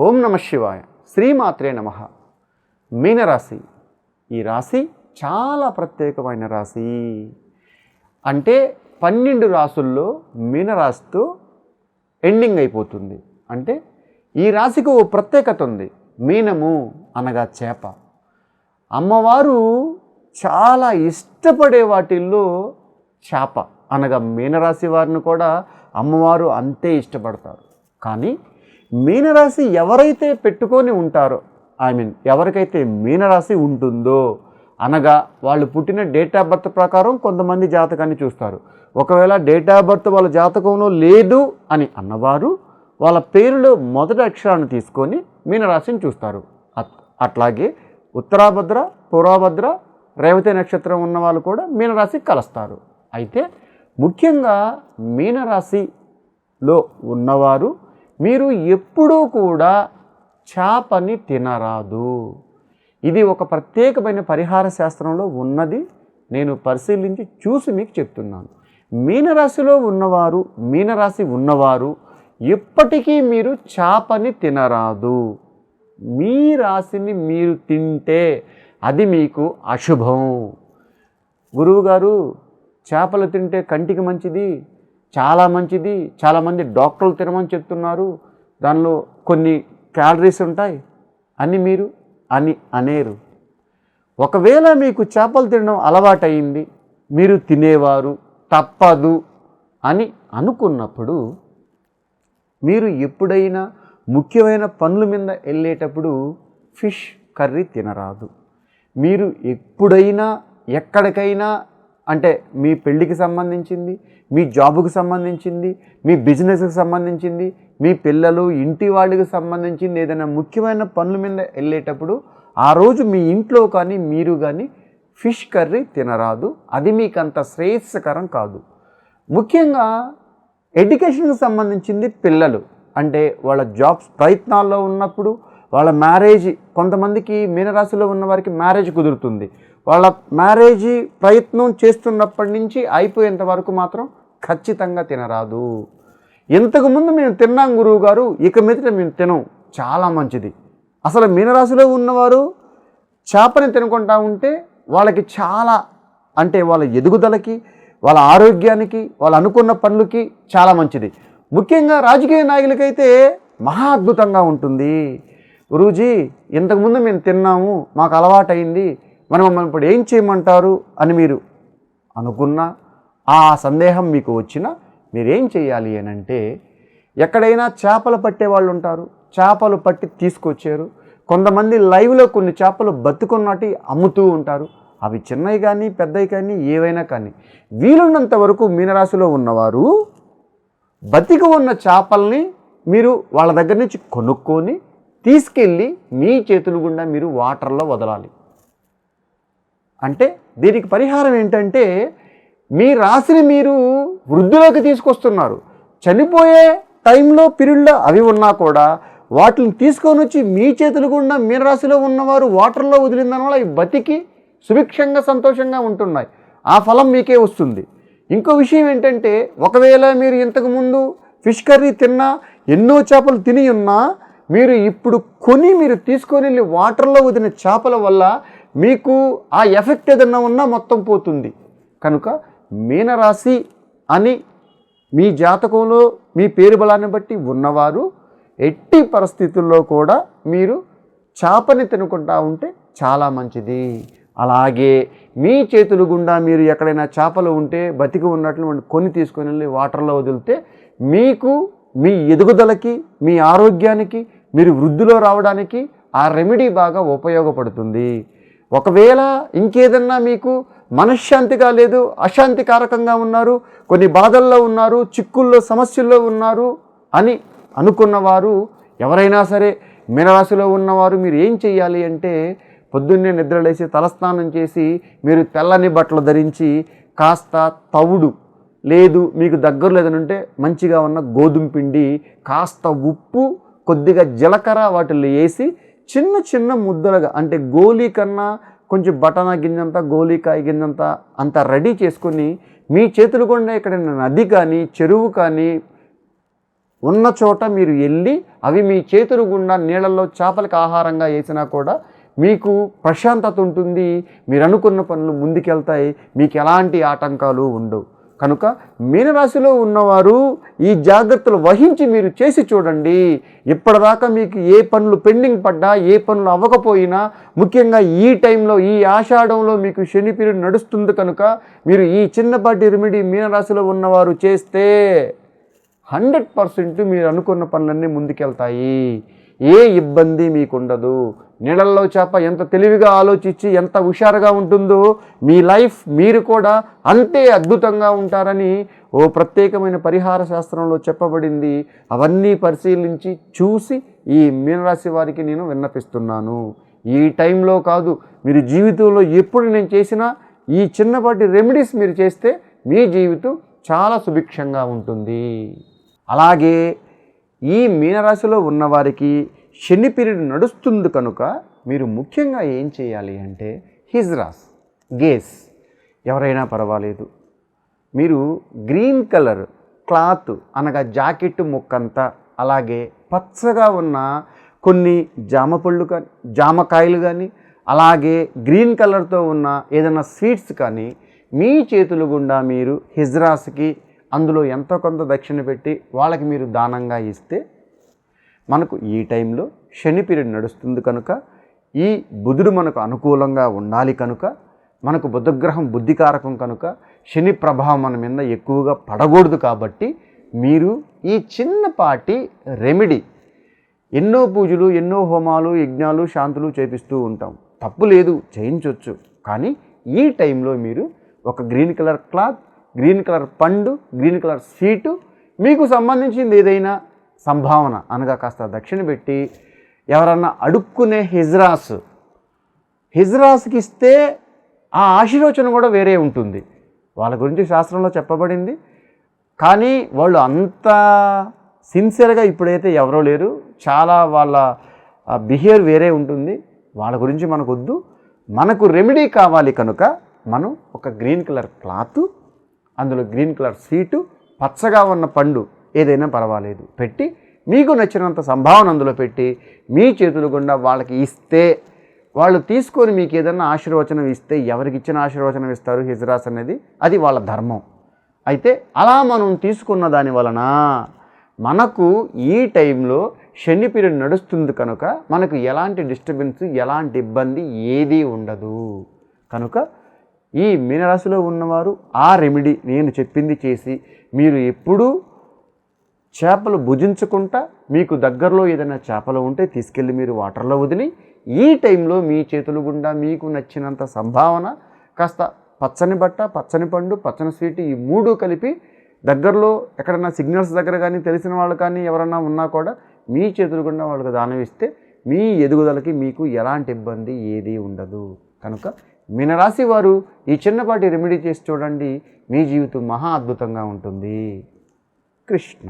ఓం నమ శివాయ. శ్రీమాత్రే నమ. మీనరాశి. ఈ రాశి చాలా ప్రత్యేకమైన రాశి. అంటే పన్నెండు రాసుల్లో మీనరాశితో ఎండింగ్ అయిపోతుంది. అంటే ఈ రాశికి ఓ ప్రత్యేకత ఉంది. మీనము అనగా చేప. అమ్మవారు చాలా ఇష్టపడే వాటిల్లో చేప అనగా మీనరాశి వారిని కూడా అమ్మవారు అంతే ఇష్టపడతారు. కానీ మీనరాశి ఎవరైతే పెట్టుకొని ఉంటారో ఐ మీన్ ఎవరికైతే మీనరాశి ఉంటుందో అనగా వాళ్ళు పుట్టిన డేట్ ఆఫ్ బర్త్ ప్రకారం కొంతమంది జాతకాన్ని చూస్తారు. ఒకవేళ డేట్ ఆఫ్ బర్త్ వాళ్ళ జాతకంలో లేదు అని అన్నవారు వాళ్ళ పేరులో మొదటి అక్షరాన్ని తీసుకొని మీనరాశిని చూస్తారు. అట్- అట్లాగే ఉత్తరాభద్ర పురాభద్ర రేవతి నక్షత్రం ఉన్న వాళ్ళు కూడా మీనరాశికి కలుస్తారు. అయితే ముఖ్యంగా మీనరాశిలో ఉన్నవారు మీరు ఎప్పుడూ కూడా చేపని తినరాదు. ఇది ఒక ప్రత్యేకమైన పరిహార శాస్త్రంలో ఉన్నది. నేను పరిశీలించి చూసి మీకు చెప్తున్నాను. మీనరాశిలో ఉన్నవారు మీనరాశి ఉన్నవారు ఎప్పటికీ మీరు చేపని తినరాదు. మీ రాశిని మీరు తింటే అది మీకు అశుభం. గురువుగారు చేపలు తింటే కంటికి మంచిది చాలా మంచిది చాలామంది డాక్టర్లు తినమని చెప్తున్నారు. దానిలో కొన్ని క్యాలరీస్ ఉంటాయి. అని మీరు అని అనేరు. ఒకవేళ మీకు చేపలు తినడం అలవాటయింది మీరు తినేవారు తప్పదు అని అనుకున్నప్పుడు మీరు ఎప్పుడైనా ముఖ్యమైన పనుల మీద వెళ్ళేటప్పుడు ఫిష్ కర్రీ తినరాదు. మీరు ఎప్పుడైనా ఎక్కడికైనా అంటే మీ పెళ్ళికి సంబంధించింది మీ జాబుకి సంబంధించింది మీ బిజినెస్కి సంబంధించింది మీ పిల్లలు ఇంటి వాళ్ళకి సంబంధించింది ఏదైనా ముఖ్యమైన పనుల మీద వెళ్ళేటప్పుడు ఆ రోజు మీ ఇంట్లో కానీ మీరు కానీ ఫిష్ కర్రీ తినరాదు. అది మీకు అంత శ్రేయస్కరం కాదు. ముఖ్యంగా ఎడ్యుకేషన్కి సంబంధించింది పిల్లలు. అంటే వాళ్ళ జాబ్స్ ప్రయత్నాల్లో ఉన్నప్పుడు వాళ్ళ మ్యారేజ్ కొంతమందికి మీనరాశిలో ఉన్న వారికి మ్యారేజ్ కుదురుతుంది. వాళ్ళ మ్యారేజ్ ప్రయత్నం చేస్తున్నప్పటి నుంచి అయిపోయేంత వరకు మాత్రం ఖచ్చితంగా తినరాదు. ఇంతకుముందు మేము తిన్నాం గురువు గారు ఇక మీదట మేము తినం. చాలా మంచిది. అసలు మీనరాశిలో ఉన్నవారు చేపని తినుకుంటా ఉంటే వాళ్ళకి చాలా అంటే వాళ్ళ ఎదుగుదలకి వాళ్ళ ఆరోగ్యానికి వాళ్ళు అనుకున్న పనులకి చాలా మంచిది. ముఖ్యంగా రాజకీయ నాయకులకైతే మహా అద్భుతంగా ఉంటుంది. గురూజీ ఇంతకుముందు మేము తిన్నాము మాకు అలవాటైంది మరి మమ్మల్ని ఇప్పుడు ఏం చేయమంటారు అని మీరు అనుకున్నా ఆ సందేహం మీకు వచ్చినా మీరేం చేయాలి అని అంటే ఎక్కడైనా చేపలు పట్టే వాళ్ళు ఉంటారు. చేపలు పట్టి తీసుకొచ్చారు. కొంతమంది లైవ్లో కొన్ని చేపలు బతుకున్నట్టు అమ్ముతూ ఉంటారు. అవి చిన్నవి కానీ పెద్దవి కానీ ఏవైనా కానీ. వీలున్నంత వరకు మీనరాశిలో ఉన్నవారు బతికి ఉన్న చేపల్ని మీరు వాళ్ళ దగ్గర నుంచి కొనుక్కొని తీసుకెళ్ళి మీ చేతులు గుండా మీరు వాటర్లో వదలాలి. అంటే దీనికి పరిహారం ఏంటంటే మీ రాశిని మీరు వృద్ధిలోకి తీసుకొస్తున్నారు. చనిపోయే టైంలో పీరియడ్లో అవి ఉన్నా కూడా వాటిని తీసుకొని వచ్చి మీ చేతులు గుండా మీనరాశిలో ఉన్నవారు వాటర్లో వదిలిన దానివల్ల అవి బతికి సుభిక్షంగా సంతోషంగా ఉంటున్నాయి. ఆ ఫలం మీకే వస్తుంది. ఇంకో విషయం ఏంటంటే ఒకవేళ మీరు ఇంతకుముందు ఫిష్ కర్రీ తిన్నా ఎన్నో చేపలు తిని ఉన్నా మీరు ఇప్పుడు కొని మీరు తీసుకొని వెళ్ళి వాటర్లో వదిలిన చేపల వల్ల మీకు ఆ ఎఫెక్ట్ ఏదన్నా ఉన్నా మొత్తం పోతుంది. కనుక మీనరాశి అని మీ జాతకంలో మీ పేరు బలాన్ని బట్టి ఉన్నవారు ఎట్టి పరిస్థితుల్లో కూడా మీరు చేపని తినుకుంటా ఉంటే చాలా మంచిది. అలాగే మీ చేతులు గుండా మీరు ఎక్కడైనా చేపలు ఉంటే బతికి ఉన్నట్లు కొని తీసుకొని వెళ్ళి వాటర్లో వదిలితే మీకు మీ ఎదుగుదలకి మీ ఆరోగ్యానికి మీరు వృద్ధిలో రావడానికి ఆ రెమెడీ బాగా ఉపయోగపడుతుంది. ఒకవేళ ఇంకేదన్నా మీకు మనశ్శాంతిగా లేదు అశాంతికారకంగా ఉన్నారు కొన్ని బాధల్లో ఉన్నారు చిక్కుల్లో సమస్యల్లో ఉన్నారు అని అనుకున్నవారు ఎవరైనా సరే మీనరాశిలో ఉన్నవారు మీరు ఏం చేయాలి అంటే పొద్దున్నే నిద్రలేసి తలస్నానం చేసి మీరు తెల్లని బట్టలు ధరించి కాస్త తవుడు. లేదు మీకు దగ్గరలో ఏదైనా ఉంటే మంచిగా ఉన్న గోధుమ పిండి కాస్త ఉప్పు కొద్దిగా జీలకర్ర వాటిల్లో వేసి చిన్న చిన్న ముద్దలుగా అంటే గోలీ కన్నా కొంచెం బటానా గింజంత గోలీకాయ గింజంత అంత రెడీ చేసుకొని మీ చేతులు కూడా ఎక్కడైనా నది కానీ చెరువు కానీ ఉన్న చోట మీరు వెళ్ళి అవి మీ చేతులు గుండా నీళ్ళల్లో చేపలకు ఆహారంగా వేసినా కూడా మీకు ప్రశాంతత ఉంటుంది. మీరు అనుకున్న పనులు ముందుకెళ్తాయి. మీకు ఎలాంటి ఆటంకాలు ఉండవు. కనుక మీనరాశిలో ఉన్నవారు ఈ జాగ్రత్తలు వహించి మీరు చేసి చూడండి. ఇప్పటిదాకా మీకు ఏ పనులు పెండింగ్ పడ్డా ఏ పనులు అవ్వకపోయినా ముఖ్యంగా ఈ టైంలో ఈ ఆషాఢంలో మీకు శని పీరియడ్ నడుస్తుంది కనుక మీరు ఈ చిన్నపాటి రెమెడీ మీనరాశిలో ఉన్నవారు చేస్తే హండ్రెడ్ పర్సెంట్ మీరు అనుకున్న పనులన్నీ ముందుకెళ్తాయి. ఏ ఇబ్బంది మీకు ఉండదు నీళ్ళల్లో చేప ఎంత తెలివిగా ఆలోచించి ఎంత హుషారుగా ఉంటుందో మీ లైఫ్ మీరు కూడా అంతే అద్భుతంగా ఉంటారని ఓ ప్రత్యేకమైన పరిహార శాస్త్రంలో చెప్పబడింది. అవన్నీ పరిశీలించి చూసి ఈ మీనరాశి వారికి నేను విన్నపిస్తున్నాను. ఈ టైంలో కాదు మీరు జీవితంలో ఎప్పుడు నేను చేసినా ఈ చిన్నపాటి రెమెడీస్ మీరు చేస్తే మీ జీవితం చాలా సుభిక్షంగా ఉంటుంది. అలాగే ఈ మీనరాశిలో ఉన్నవారికి శని పీరియడ్ నడుస్తుంది కనుక మీరు ముఖ్యంగా ఏం చేయాలి అంటే హిజ్రాస్ గేస్. ఎవరైనా పర్వాలేదు. మీరు గ్రీన్ కలర్ క్లాత్ అనగా జాకెట్ ముక్కంతా అలాగే పచ్చగా ఉన్న కొన్ని జామ పళ్ళు కానీ జామకాయలు కానీ అలాగే గ్రీన్ కలర్తో ఉన్న ఏదైనా స్వీట్స్ కానీ మీ చేతులు గుండా మీరు హిజ్రాస్కి అందులో ఎంతో కొంత దక్షిణ పెట్టి వాళ్ళకి మీరు దానంగా ఇస్తే మనకు ఈ టైంలో శని పీరియడ్ నడుస్తుంది కనుక ఈ బుధుడు మనకు అనుకూలంగా ఉండాలి కనుక మనకు బుధగ్రహం బుద్ధికారకం కనుక శని ప్రభావం మన మీద ఎక్కువగా పడకూడదు కాబట్టి మీరు ఈ చిన్నపాటి రెమెడీ ఎన్నో పూజలు ఎన్నో హోమాలు యజ్ఞాలు శాంతులు చేపిస్తూ ఉంటాం. తప్పు లేదు చేయించవచ్చు కానీ ఈ టైంలో మీరు ఒక green colour cloth green colour పండు గ్రీన్ కలర్ సీటు మీకు సంబంధించింది ఏదైనా సంభావన అనగా కాస్త దక్షిణ పెట్టి ఎవరన్నా అడుక్కునే హిజ్రాస్. హిజ్రాస్కి ఇస్తే ఆ ఆశీర్వచనం కూడా వేరే ఉంటుంది. వాళ్ళ గురించి శాస్త్రంలో చెప్పబడింది. కానీ వాళ్ళు అంత సిన్సియర్గా ఇప్పుడైతే ఎవరో లేరు. చాలా వాళ్ళ బిహేవియర్ వేరే ఉంటుంది. వాళ్ళ గురించి మనకు వద్దు మనకు రెమెడీ కావాలి కనుక మనం ఒక గ్రీన్ కలర్ క్లాత్ అందులో గ్రీన్ కలర్ సీటు పచ్చగా ఉన్న పండు ఏదైనా పర్వాలేదు. పెట్టి మీకు నచ్చినంత సంభావన అందులో పెట్టి మీ చేతుల గుండా వాళ్ళకి ఇస్తే వాళ్ళు తీసుకొని మీకు ఏదైనా ఆశీర్వచనం ఇస్తే ఎవరికి ఇచ్చిన ఆశీర్వచనం ఇస్తారు హిజ్రాస్ అనేది అది వాళ్ళ ధర్మం. అయితే అలా మనం తీసుకున్న దాని వలన మనకు ఈ టైంలో శని పీరియడ్ నడుస్తుంది కనుక మనకు ఎలాంటి డిస్టర్బెన్స్ ఎలాంటి ఇబ్బంది ఏదీ ఉండదు. కనుక ఈ మీనరాశిలో ఉన్నవారు ఆ రెమెడీ నేను చెప్పింది చేసి మీరు ఎప్పుడూ చేపలు భుజించుకుంటా మీకు దగ్గరలో ఏదైనా చేపలు ఉంటే తీసుకెళ్ళి మీరు వాటర్లో వదిలి ఈ టైంలో మీ చేతులు గుండా మీకు నచ్చినంత సంభావన కాస్త పచ్చని బట్ట పచ్చని పండు పచ్చని స్వీట్ ఈ మూడు కలిపి దగ్గరలో ఎక్కడన్నా సిగ్నల్స్ దగ్గర కానీ తెలిసిన వాళ్ళు కానీ ఎవరన్నా ఉన్నా కూడా మీ చేతులు గుండా వాళ్ళకి దానం ఇస్తే మీ ఎదుగుదలకి మీకు ఎలాంటి ఇబ్బంది ఏదీ ఉండదు. కనుక మీనరాశి వారు ఈ చిన్నపాటి రెమెడీ చేసి చూడండి. మీ జీవితం మహా అద్భుతంగా ఉంటుంది. కృష్ణ